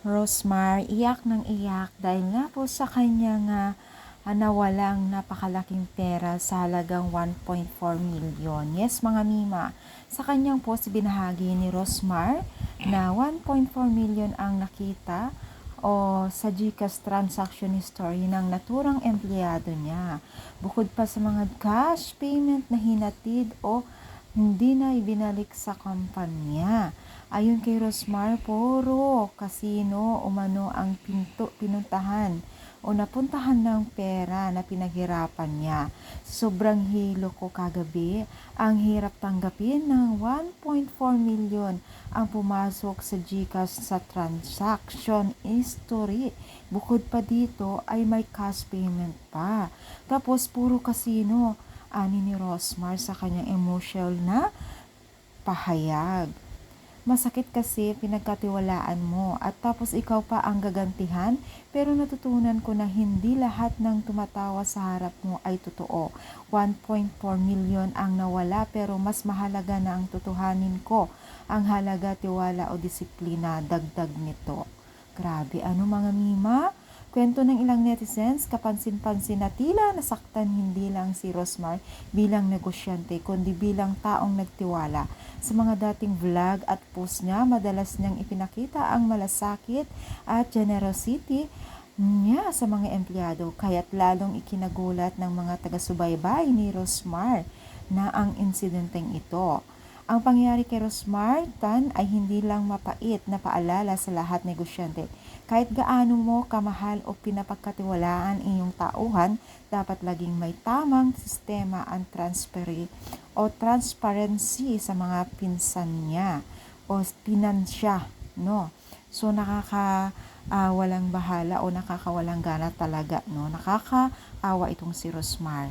Rosmar, iyak ng iyak dahil nga po sa kanyang uh, nawalang napakalaking pera sa halagang 1.4 million. Yes, mga mima, sa kanyang post binahagi ni Rosmar na 1.4 million ang nakita o sa GCash transaction history ng naturang empleyado niya. Bukod pa sa mga cash payment na hinatid o hindi na ibinalik sa kumpanya. Ayon kay Rosmar, puro kasino umano ang pinto, pinuntahan o napuntahan ng pera na pinaghirapan niya. Sobrang hilo ko kagabi, ang hirap tanggapin ng 1.4 million ang pumasok sa GCash sa transaction history. Bukod pa dito ay may cash payment pa. Tapos puro kasino, ani ni Rosmar sa kanyang emotional na pahayag. Masakit kasi pinagkatiwalaan mo at tapos ikaw pa ang gagantihan pero natutunan ko na hindi lahat ng tumatawa sa harap mo ay totoo. 1.4 million ang nawala pero mas mahalaga na ang tutuhanin ko. Ang halaga, tiwala o disiplina, dagdag nito. Grabe, ano mga mima? Kwento ng ilang netizens, kapansin-pansin na tila nasaktan hindi lang si Rosmar bilang negosyante, kundi bilang taong nagtiwala. Sa mga dating vlog at post niya, madalas niyang ipinakita ang malasakit at generosity niya sa mga empleyado, kaya't lalong ikinagulat ng mga taga-subaybay ni Rosmar na ang insidenteng ito. Ang pangyayari kay Rosmar Tan ay hindi lang mapait na paalala sa lahat negosyante. Kahit gaano mo kamahal o pinapagkatiwalaan iyong tauhan, dapat laging may tamang sistema ang transferi o transparency sa mga pinsan niya o pinansya, no? So nakaka uh, walang bahala o nakakawalang gana talaga, no? Nakakaawa itong si Rosmar.